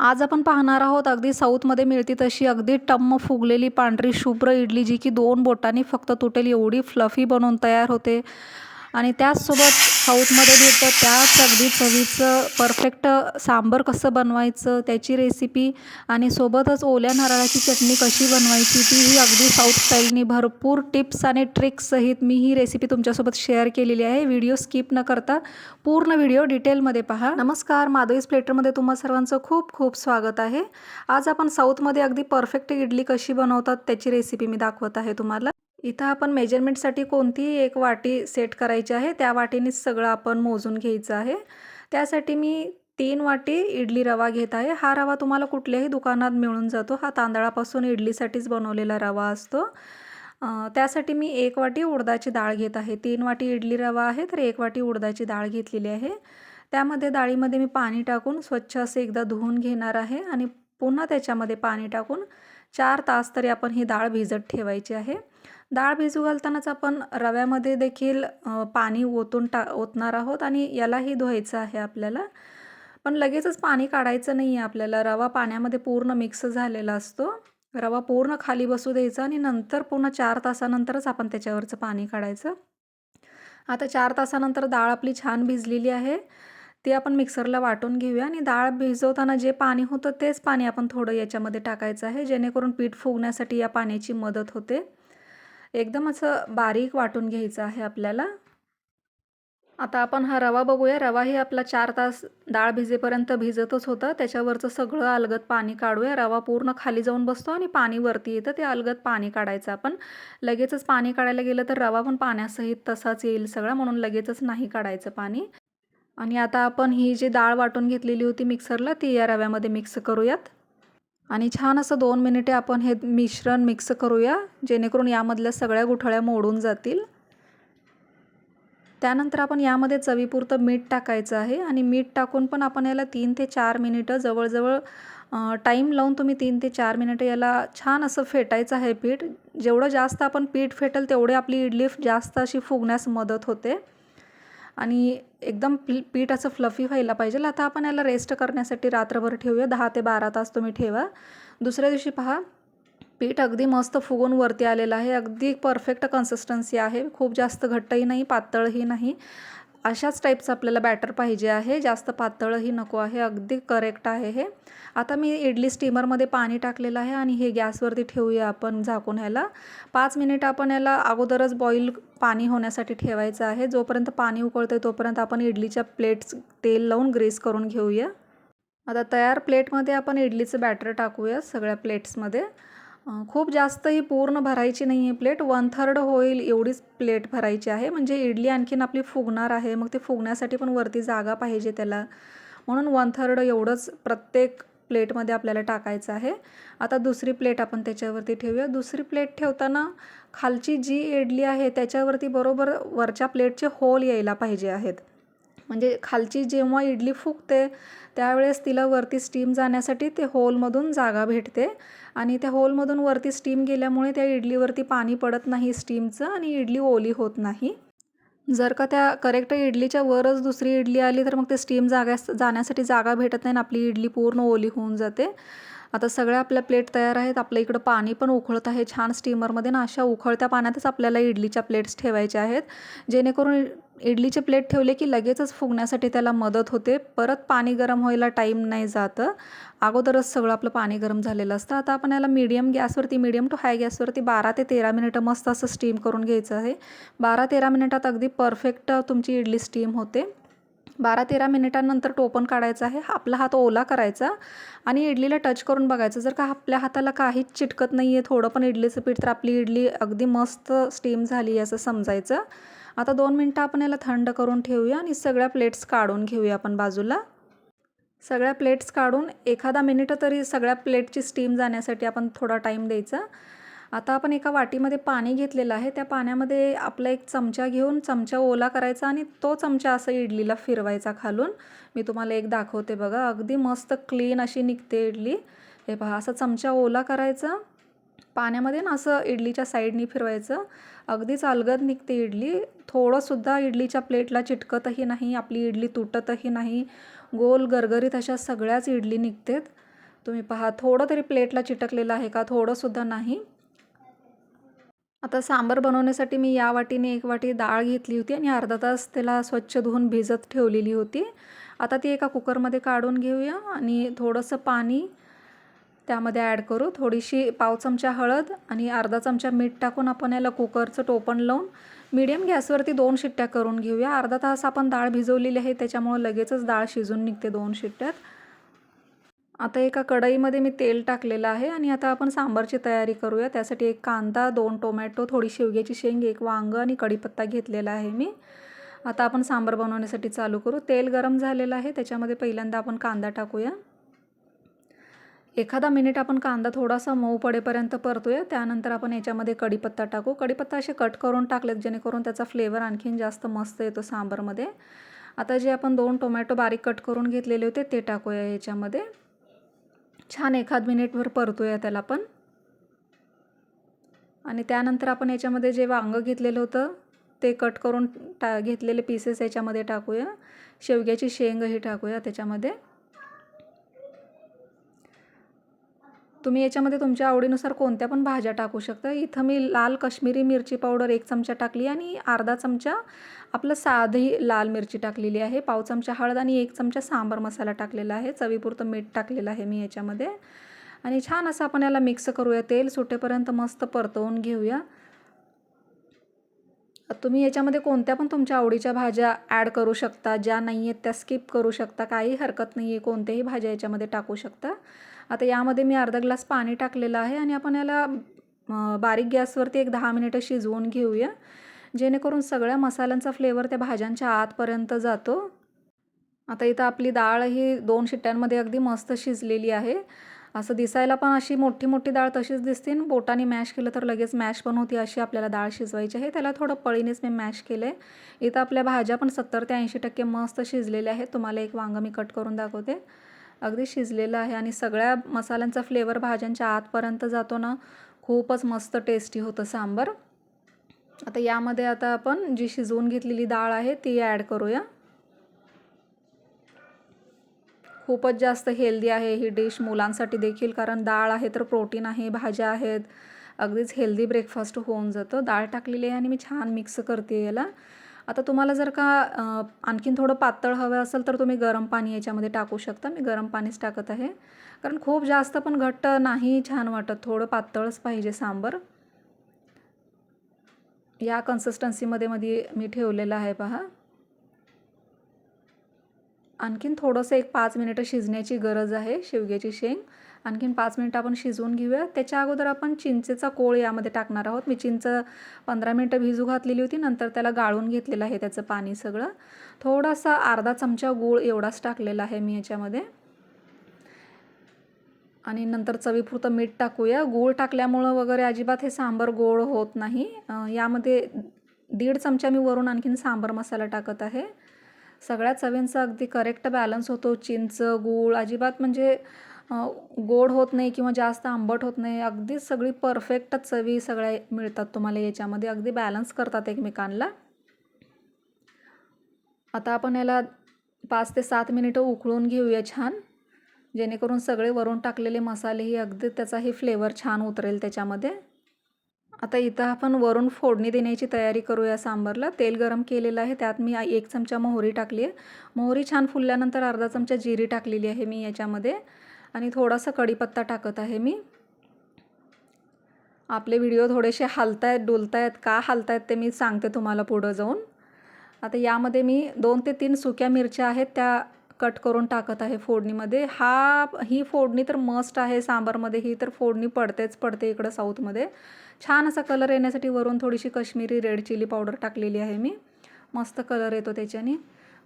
आज आपण पाहणार आहोत अगदी साऊथमध्ये मिळते तशी अगदी टम्म फुगलेली पांढरी शुभ्र इडली जी की दोन बोटांनी फक्त तुटेल एवढी फ्लफी बनवून तयार होते. आणि त्याचसोबत साऊथमध्ये भेटतं त्याच अगदी चवीचं परफेक्ट सांबर कसं बनवायचं त्याची रेसिपी आणि सोबतच ओल्या नारळाची चटणी कशी बनवायची ती ही अगदी साऊथ स्टाईलनी भरपूर टिप्स आणि ट्रिक्ससहित मी ही रेसिपी तुमच्यासोबत शेअर केलेली आहे. व्हिडिओ स्किप न करता पूर्ण व्हिडिओ डिटेलमध्ये पहा. नमस्कार माधवीस प्लेटरमध्ये तुम्हा सर्वांचं खूप खूप स्वागत आहे. आज आपण साऊथमध्ये अगदी परफेक्ट इडली कशी बनवतात त्याची रेसिपी मी दाखवत आहे तुम्हाला. इथं आपण मेजरमेंटसाठी कोणतीही एक वाटी सेट करायची आहे. त्या वाटीनेच सगळं आपण मोजून घ्यायचं आहे. त्यासाठी मी तीन वाटी इडली रवा घेत आहे. हा रवा तुम्हाला कुठल्याही दुकानात मिळून जातो. हा तांदळापासून इडलीसाठीच बनवलेला रवा असतो. त्यासाठी मी एक वाटी उडदाची डाळ घेत आहे. तीन वाटी इडली रवा आहे तर एक वाटी उडदाची डाळ घेतलेली आहे. त्यामध्ये डाळीमध्ये मी पाणी टाकून स्वच्छ असे एकदा धुवून घेणार आहे आणि पुन्हा त्याच्यामध्ये पाणी टाकून चार तास तरी आपण ही डाळ भिजत ठेवायची आहे. डाळ भिजू घालतानाच आपण रव्यामध्ये देखील पाणी ओतून टा ओतणार आहोत आणि यालाही धुवायचं आहे आपल्याला. पण लगेचच पाणी काढायचं नाही आहे आपल्याला. रवा पाण्यामध्ये पूर्ण मिक्स झालेला असतो. रवा पूर्ण खाली बसू द्यायचा आणि नंतर पूर्ण चार तासानंतरच आपण त्याच्यावरचं पाणी काढायचं. आता चार तासानंतर डाळ आपली छान भिजलेली आहे. ती आपण मिक्सरला वाटून घेऊया आणि डाळ भिजवताना जे पाणी होतं तेच पाणी आपण थोडं याच्यामध्ये टाकायचं आहे जेणेकरून पीठ फुगण्यासाठी या पाण्याची मदत होते. एकदम असं बारीक वाटून घ्यायचं आहे आपल्याला. आता आपण हा रवा बघूया. रवाही आपला चार तास डाळ भिजेपर्यंत भिजतच होता. त्याच्यावरचं सगळं अलगत पाणी काढूया. रवा पूर्ण खाली जाऊन बसतो आणि पाणी वरती येतं. ते अलगत पाणी काढायचं आपण. लगेचच पाणी काढायला गेलं तर रवा पण पाण्यासहित तसाच येईल सगळा म्हणून लगेचच नाही काढायचं पाणी. आणि आता आपण ही जी डाळ वाटून घेतलेली होती मिक्सरला ती या रव्यामध्ये मिक्स करूयात. आणि छान असं दोन मिनिटे आपण हे मिश्रण मिक्स करूया जेणेकरून यामधल्या सगळ्या गुठळ्या मोडून जातील. त्यानंतर आपण यामध्ये चवीपुरतं मीठ टाकायचं आहे आणि मीठ टाकून पण आपण याला तीन ते चार मिनिटं जवळजवळ टाईम लावून तुम्ही तीन ते चार मिनिटं याला छान असं फेटायचं आहे पीठ. जेवढं जास्त आपण पीठ फेटेल तेवढे आपली इडली जास्त अशी फुगण्यास मदत होते. आणि एकदम पीठ असं फ्लफी व्हायला पाहिजे. आता आपण याला रेस्ट करण्यासाठी रात्रभर ठेवूया. दहा ते बारा तास तुम्ही ठेवा. दुसऱ्या दिवशी पहा पीठ अगदी मस्त फुगून वरती आलेलं आहे. अगदी परफेक्ट कन्सिस्टन्सी आहे. खूप जास्त घट्टही नाही पातळही नाही. अशाच टाईपचं आपल्याला बॅटर पाहिजे आहे. जास्त पातळही नको आहे. अगदी करेक्ट आहे हे. आता मी इडली स्टीमरमध्ये पाणी टाकलेलं आहे आणि हे गॅसवरती ठेवूया आपण झाकून ह्याला. पाच मिनिट आपण याला अगोदरच बॉईल पाणी होण्यासाठी ठेवायचं आहे. जोपर्यंत पाणी उकळतं आहे तोपर्यंत आपण इडलीच्या प्लेट्स तेल लावून ग्रेस करून घेऊया. आता तयार प्लेटमध्ये आपण इडलीचं बॅटर टाकूया सगळ्या प्लेट्समध्ये खूप जास्त ही पूर्ण भरायची नाही आहे प्लेट. वन थर्ड होईल एवढीच प्लेट भरायची आहे. म्हणजे इडली आणखीन आपली फुगणार आहे. मग ते फुगण्यासाठी पण वरती जागा पाहिजे त्याला. म्हणून वन थर्ड एवढंच प्रत्येक प्लेटमध्ये आपल्याला टाकायचं आहे. आता दुसरी प्लेट आपण त्याच्यावरती ठेवूया. दुसरी प्लेट ठेवताना खालची जी इडली आहे त्याच्यावरती बरोबर वरच्या प्लेटचे होल यायला पाहिजे आहेत. म्हणजे खालची जेव्हा इडली फुगते त्यावेळेस तिला वरती स्टीम जाण्यासाठी ते होलमधून जागा भेटते. आणि त्या होलमधून वरती स्टीम गेल्यामुळे त्या इडलीवरती पाणी पडत नाही स्टीमचं आणि इडली ओली होत नाही. जर का त्या करेक्ट इडलीच्या वरच दुसरी इडली आली तर मग ते स्टीम जागा जाण्यासाठी जागा भेटत नाही आणि आपली इडली पूर्ण ओली होऊन जाते. आता सगळ्या आपल्या प्लेट तयार आहेत. आपल्या इकडं पाणी पण उखळत आहे. छान स्टीमरमध्ये ना अशा उखळत्या पाण्यातच आपल्याला इडलीच्या प्लेट्स ठेवायच्या आहेत. जेणेकरून इडलीचे प्लेट ठेवले की लगेचच फुगण्यासाठी त्याला मदत होते. परत पाणी गरम व्हायला टाईम नाही जातं. अगोदरच सगळं आपलं पाणी गरम झालेलं असतं. आता आपण याला मीडियम गॅसवरती मीडियम टू हाय गॅसवरती बारा ते तेरा मिनिटं मस्त असं स्टीम करून घ्यायचं आहे. बारा तेरा मिनिटात अगदी परफेक्ट तुमची इडली स्टीम होते. बारा तेरा मिनिटांनंतर टोपण काढायचं आहे. आपला हात ओला करायचा आणि इडलीला टच करून बघायचं. जर का आपल्या हाताला काहीच चिटकत नाही आहे थोडं पण इडलीचं पीठ तर आपली इडली अगदी मस्त स्टीम झाली असं समजायचं. आता दोन मिनटं आपण याला थंड करून ठेवूया आणि सगळ्या प्लेट्स काढून घेऊया आपण बाजूला. सगळ्या प्लेट्स काढून एखादा मिनिट तरी सगळ्या प्लेटची स्टीम जाण्यासाठी आपण थोडा टाईम द्यायचा. आता आपण एका वाटीमध्ये पाणी घेतलेलं आहे. त्या पाण्यामध्ये आपला एक चमचा घेऊन चमचा ओला करायचा आणि तो चमचा असं इडलीला फिरवायचा खालून. मी तुम्हाला एक दाखवते बघा. अगदी मस्त क्लीन अशी निघते इडली. हे पहा असं चमचा ओला करायचा. पाण्यामध्ये ना असं इडलीच्या साईडनी फिरवायचं. अगदीच अलगद निघते इडली. थोडंसुद्धा इडलीच्या प्लेटला चिटकतही नाही आपली इडली तुटतही नाही. गोल गरगरीत अशा सगळ्याच इडली निघतात. तुम्ही पहा थोडं तरी प्लेटला चिटकलेलं आहे का? थोडंसुद्धा नाही. आता सांबार बनवण्यासाठी मी या वाटीने एक वाटी डाळ घेतली होती आणि अर्धा तास त्याला स्वच्छ धुवून भिजत ठेवलेली होती. आता ती एका कुकरमध्ये काढून घेऊया आणि थोडंसं पाणी त्यामध्ये ॲड करू. थोडीशी पाव चमचा हळद आणि अर्धा चमचा मीठ टाकून आपण याला कुकरचं टोपण लावून मीडियम गॅसवरती दोन शिट्ट्या करून घेऊया. अर्धा तास आपण डाळ भिजवलेली आहे त्याच्यामुळं लगेचच डाळ शिजून निघते दोन शिट्ट्यात. आता एका कढईमध्ये मी तेल टाकलेलं आहे आणि आता आपण सांबारची तयारी करूया. त्यासाठी एक कांदा दोन टोमॅटो थोडी शेवग्याची शेंग एक वांग आणि कढीपत्ता घेतलेला आहे मी. आता आपण सांबार बनवण्यासाठी चालू करू. तेल गरम झालेलं आहे त्याच्यामध्ये पहिल्यांदा आपण कांदा टाकूया. एखादा मिनिट आपण कांदा थोडासा मऊ पडेपर्यंत परतूया. त्यानंतर आपण याच्यामध्ये कढीपत्ता टाकू. कढीपत्ता असे कट करून टाकलेत जेणेकरून त्याचा फ्लेवर आणखीन जास्त मस्त येतो सांबारमध्ये. आता जे आपण दोन टोमॅटो बारीक कट करून घेतलेले होते ते टाकूया याच्यामध्ये. छान एखाद मिनिटभर परतूया त्याला पण. आणि त्यानंतर आपण याच्यामध्ये जे वांगं घेतलेलं होतं ते कट करून टा घेतलेले पीसेस याच्यामध्ये टाकूया. शेवग्याची शेंगही टाकूया त्याच्यामध्ये. तुम्ही याच्यामध्ये तुमच्या आवडीनुसार कोणत्या पण भाज्या टाकू शकता. इथं मी लाल कश्मीरी मिरची पावडर एक चमचा टाकली आणि अर्धा चमचा आपलं साधी लाल मिरची टाकलेली आहे. पाव चमचा हळद आणि एक चमचा सांबार मसाला टाकलेला आहे. चवीपुरतं मीठ टाकलेलं आहे मी याच्यामध्ये. आणि छान असं आपण याला मिक्स करूया. तेल सुटेपर्यंत मस्त परतवून घेऊया. तुम्ही याच्यामध्ये कोणत्या पण तुमच्या आवडीच्या भाज्या ॲड करू शकता. ज्या नाही आहेत त्या स्किप करू शकता. काही हरकत नाही आहे कोणत्याही भाज्या याच्यामध्ये टाकू शकता. आता यामध्ये मी अर्धा ग्लास पाणी टाकलेलं आहे आणि आपण याला बारीक गॅसवरती एक दहा मिनिटं शिजवून घेऊया. जेणेकरून सगळ्या मसाल्यांचा फ्लेवर त्या भाज्यांच्या आतपर्यंत जातो. आता इथं आपली डाळ ही दोन शिट्ट्यांमध्ये अगदी मस्त शिजलेली आहे. असं दिसायला पण अशी मोठी मोठी डाळ तशीच दिसते बोटाने मॅश केलं तर लगेच मॅश पण होती अशी आपल्याला डाळ शिजवायची आहे. त्याला थोडं पळीनेच मी मॅश केलं आहे इथं आपल्या भाज्या पण सत्तर ते ऐंशी टक्के मस्त शिजलेल्या आहेत. तुम्हाला एक वांगं मी कट करून दाखवते. अगदी शिजलेलं आहे आणि सगळ्या मसाल्यांचा फ्लेवर भाज्यांच्या आतपर्यंत जातो ना खूपच मस्त टेस्टी होतं सांबर. आता यामध्ये आता आपण जी शिजवून घेतलेली डाळ आहे ती ॲड करूया. खूपच जास्त हेल्दी आहे ही डिश मुलांसाठी देखील कारण डाळ आहे तर प्रोटीन आहे भाज्या आहेत. अगदीच हेल्दी ब्रेकफास्ट होऊन जातं. डाळ टाकलेली आहे आणि मी छान मिक्स करते याला. आता तुम्हाला जर का आणखीन थोडं पातळ हवं असेल तर तुम्ही गरम पाणी याच्यामध्ये टाकू शकता. मी गरम पाणीच टाकत आहे. कारण खूप जास्त पण घट्ट नाही छान वाटत. थोडं पातळच पाहिजे सांबर. या कन्सिस्टन्सीमध्ये मध्ये मी ठेवलेलं आहे पहा. आणखीन थोडंसं एक पाच मिनिटं शिजण्याची गरज आहे शेवग्याची शेंग. आणखीन पाच मिनटं आपण शिजवून घेऊया. त्याच्या अगोदर आपण चिंचेचा कोळ यामध्ये टाकणार आहोत. मी चिंच पंधरा मिनटं भिजू घातलेली होती. नंतर त्याला गाळून घेतलेलं आहे त्याचं पाणी सगळं. थोडासा अर्धा चमचा गूळ एवढाच टाकलेला आहे मी याच्यामध्ये. आणि नंतर चवीपुरतं मीठ टाकूया. गूळ टाकल्यामुळं वगैरे अजिबात हे सांबर गोड होत नाही. यामध्ये दीड चमचा मी वरून आणखीन सांबर मसाला टाकत आहे. सगळ्या चवींचा अगदी करेक्ट बॅलन्स होतो. चिंच गूळ अजिबात म्हणजे गोड होत नाही किंवा जास्त आंबट होत नाही. अगदी सगळी परफेक्ट चवी सगळ्या मिळतात तुम्हाला याच्यामध्ये. अगदी बॅलन्स करतात एकमेकांना आता आपण याला पाच ते सात मिनिटं उकळून घेऊया छान. जेणेकरून सगळे वरून टाकलेले मसालेही अगदी त्याचाही फ्लेवर छान उतरेल त्याच्यामध्ये. आता इथं आपण वरून फोडणी देण्याची तयारी करूया सांबारला. तेल गरम केलेलं आहे त्यात मी एक चमचा मोहरी टाकली आहे. मोहरी छान फुलल्यानंतर अर्धा चमचा जिरी टाकलेली आहे मी याच्यामध्ये. आणि थोडासा कढीपत्ता टाकत आहे मी. आपले व्हिडिओ थोडेसे हलत आहेत डुलत आहेत का हलत आहेत ते मी सांगते तुम्हाला पुढं जाऊन. आता यामध्ये मी दोन ते तीन सुक्या मिरच्या आहेत त्या कट करून टाकत आहे फोडणीमध्ये. हा ही फोडणी तर मस्ट आहे सांबारमध्ये. ही तर फोडणी पडतेच पडते इकडं साऊथमध्ये. छान असा कलर येण्यासाठी वरून थोडीशी कश्मीरी रेड चिली पावडर टाकलेली आहे मी. मस्त कलर येतो त्याच्याने.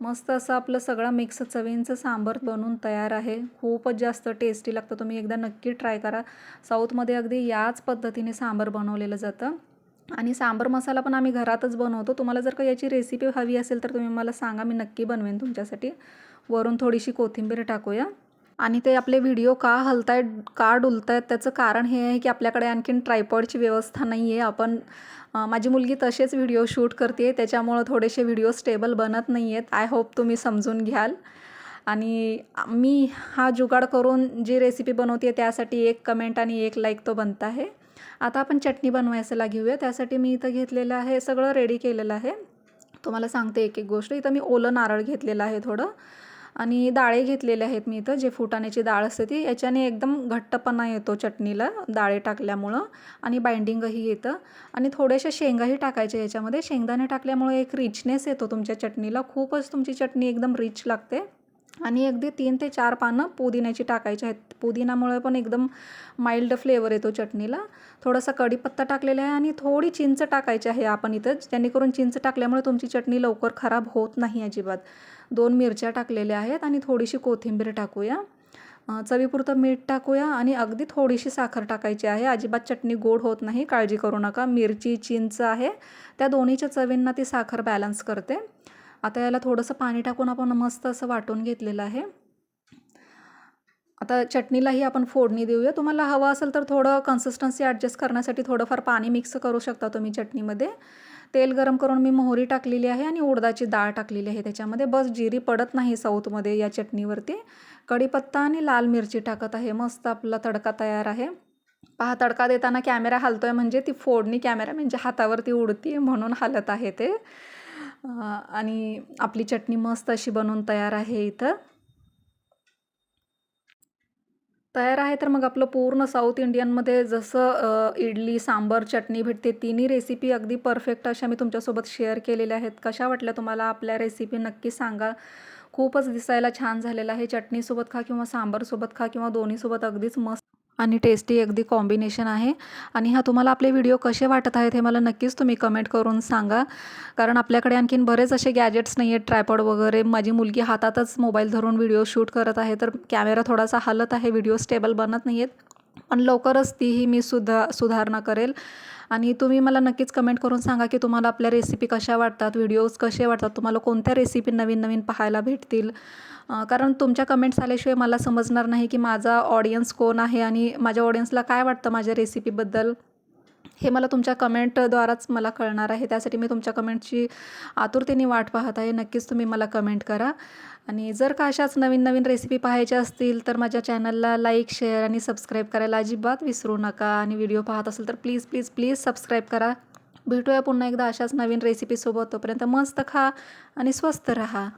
मस्त असं आपलं सगळं मिक्स चवींचं सांबर बनून तयार आहे. खूपच जास्त टेस्टी लागतं. तुम्ही एकदा नक्की ट्राय करा. साऊथमध्ये अगदी याच पद्धतीने सांबर बनवलेलं जातं. आणि सांबर मसाला पण आम्ही घरातच बनवतो. तुम्हाला जर का याची रेसिपी हवी असेल तर तुम्ही मला सांगा मी नक्की बनवेन तुमच्यासाठी. वरून थोडीशी कोथिंबीर टाकूया. आणि ते आपले व्हिडिओ का हलतायत का डुलतायत त्याचं कारण हे आहे की आपल्याकडे आणखीन ट्रायपॉडची व्यवस्था नाही आहे आपण माझी मुलगी तसेच व्हिडिओ शूट करते त्याच्यामुळं थोडेसे व्हिडिओ स्टेबल बनत नाही आहेत आय होप तुम्ही समजून घ्याल. आणि मी हा जुगाड करून जी रेसिपी बनवते त्यासाठी एक कमेंट आणि एक लाईक तो बनता आहे. आता आपण चटणी बनवायला घेऊया त्यासाठी मी इथं घेतलेलं आहे सगळं रेडी केलेलं आहे. तुम्हाला सांगते एक एक गोष्ट. इथं मी ओलं नारळ घेतलेलं आहे थोडं. आणि डाळे घेतलेले आहेत मी इथं. जे फुटाण्याची डाळ असते ती याच्याने एकदम घट्टपणा येतो चटणीला डाळे टाकल्यामुळं. आणि बाइंडिंगही येतं. आणि थोड्याशा शेंगाही टाकायच्या याच्यामध्ये. शेंगदाणे टाकल्यामुळे एक रिचनेस येतो तुमच्या चटणीला. खूपच तुमची चटणी एकदम रिच लागते. आणि अगदी तीन ते चार पानं पुदिन्याची टाकायची आहेत. पुदिनामुळे पण एकदम माइल्ड फ्लेवर येतो चटणीला. थोडासा कढीपत्ता टाकलेला आहे आणि थोडी चिंच टाकायची आहे आपण इथं. जेणेकरून चिंच टाकल्यामुळे तुमची चटणी लवकर खराब होत नाही अजिबात. दोन मिरच्या टाकलेल्या आहेत आणि थोडीशी कोथिंबीर टाकूया. चवीपुरतं मीठ टाकूया आणि अगदी थोडीशी साखर टाकायची आहे. अजिबात चटणी गोड होत नाही. काळजी करू नका. मिरची चिंच आहे. त्या दोन्हीच्या चवींना ती साखर बॅलन्स करते. आता याला थोडंसं पाणी टाकून आपण मस्त असं वाटून घेतलेलं आहे. आता चटणीलाही आपण फोडणी देऊया. तुम्हाला हवं असेल तर थोडं कन्सिस्टन्सी ॲडजस्ट करण्यासाठी थोडंफार पाणी मिक्स करू शकता तुम्ही चटणीमध्ये. तेल गरम करून मी मोहरी टाकलेली आहे आणि उडदाची डाळ टाकलेली आहे त्याच्यामध्ये. बस जिरी पडत नाही साऊथमध्ये या चटणीवरती. कढीपत्ता आणि लाल मिरची टाकत आहे. मस्त आपला तडका तयार आहे. पहा तडका देताना कॅमेरा हलतो आहे म्हणजे ती फोडणी कॅमेरा म्हणजे हातावरती उडती म्हणून हलत आहे ते. आणि आपली चटणी मस्त अशी बनवून तयार आहे इथं. तयार आहे तर मग आपलं पूर्ण साऊथ इंडियनमध्ये जसं इडली सांबर चटणी भेटते तिन्ही रेसिपी अगदी परफेक्ट अशा मी तुमच्यासोबत शेअर केलेल्या आहेत. कशा वाटल्या तुम्हाला आपल्या रेसिपी नक्की सांगा. खूपच दिसायला छान झालेलं आहे. चटणीसोबत खा किंवा सांबारसोबत खा किंवा दोन्हीसोबत अगदीच मस्त आणि टेस्टी अगदी कॉम्बिनेशन आहे. आणि हा तुम्हाला आपले व्हिडिओ कसे वाटत आहेत हे मला नक्कीच तुम्ही कमेंट करून सांगा. कारण आपल्याकडे आणखीन बरेच असे गॅजेट्स नाही आहेत ट्रायपॉड वगैरे. माझी मुलगी हातातच मोबाईल धरून व्हिडिओ शूट करत आहे तर कॅमेरा थोडासा हलत आहे व्हिडिओ स्टेबल बनत नाही आहेत पण लवकरच तीही मी सुधा सुधारणा करेल. आणि तुम्ही मला नक्कीच कमेंट करून सांगा की तुम्हाला आपल्या रेसिपी कशा वाटतात व्हिडिओज कसे वाटतात तुम्हाला कोणत्या रेसिपी नवीन नवीन पाहायला भेटतील? कारण तुमच्या कमेंट्स आल्याशिवाय मला समजणार नाही की माझा ऑडियन्स कोण आहे आणि माझ्या ऑडियन्सला काय वाटतं माझ्या रेसिपीबद्दल हे मला तुमच्या कमेंटद्वाराच मला कळणार आहे. त्यासाठी मी तुमच्या कमेंटची आतुरतेने वाट पाहत आहे. नक्कीच तुम्ही मला कमेंट करा. आणि जर का अशाच नवीन नवीन रेसिपी पाहायच्या असतील तर माझ्या चॅनलला लाईक शेअर आणि सबस्क्राईब करायला अजिबात विसरू नका. आणि व्हिडिओ पाहत असेल तर प्लीज प्लीज प्लीज सबस्क्राईब करा. भेटूया पुन्हा एकदा अशाच नवीन रेसिपीसोबत तोपर्यंत मस्त खा आणि स्वस्त रहा.